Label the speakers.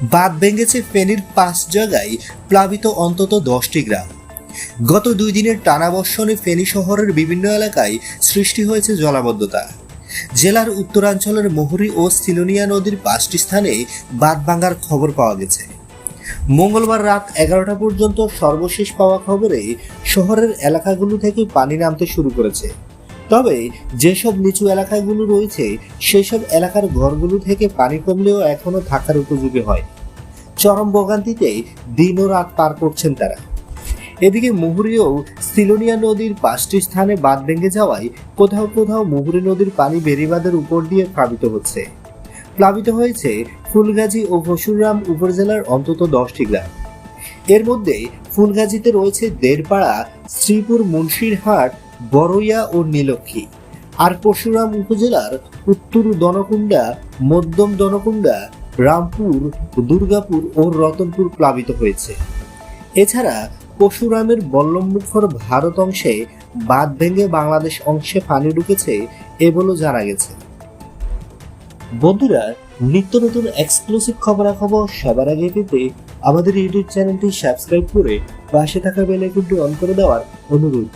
Speaker 1: বাঁধ ভেঙেছে ফেনীর পাঁচ জায়গায় প্লাবিত অন্তত দশটি গ্রাম। গত দুই দিনের টানা বর্ষণে ফেনী শহরের বিভিন্ন এলাকায় সৃষ্টি হয়েছে জলাবদ্ধতা। জেলার উত্তরাঞ্চলের মহুরী ও সিলোনিয়া নদীর পাঁচটি স্থানে বাঁধ ভাঙার খবর পাওয়া গেছে। মঙ্গলবার রাত এগারোটা পর্যন্ত সর্বশেষ পাওয়া খবরে শহরের এলাকাগুলো থেকে পানি নামতে শুরু করেছে। তবে যেসব নিচু এলাকাগুলো রয়েছে, সেসব এলাকার ঘরগুলো থেকে পানি কমলেও এখনও থাকার উপযোগী হয়। চরম ভোগান্তিতে দিন ও রাত পার করছেন তারা। এদিকে মুহুরীও সিলোনিয়া নদীর পাঁচটি স্থানে বাঁধ ভেঙে যাওয়ায় কোথাও কোথাও মুহুরী নদীর পানি বেড়িবাঁধের উপর দিয়ে প্লাবিত হচ্ছে। প্লাবিত হয়েছে ফুলগাজী ও ফসুররাম উপজেলার অন্তত দশটি গ্রাম। এর মধ্যে ফুলগাজীতে রয়েছে দেড়পাড়া শ্রীপুর মুন্সিরহাট বড়ইয়া ও নীলক্ষী। আর পরশুরাম উপজেলার উত্তর দনকুণ্ডা, মধ্যম দনকুণ্ডা, রামপুর, দুর্গাপুর ও রতনপুর প্লাবিত হয়েছে। এছাড়া পরশুরামের বল্লমমুখর ভারত অংশে বাঁধ ভেঙে বাংলাদেশ অংশে পানি ঢুকেছে এ বলে জানা গেছে। বন্ধুরা, নিত্য নতুন এক্সক্লুসিভ খবরাখবর সবার আগে পেতে আমাদের ইউটিউব চ্যানেলটি সাবস্ক্রাইব করে পাশে থাকা বেল আইকনটি অন করে দেওয়ার অনুরোধ।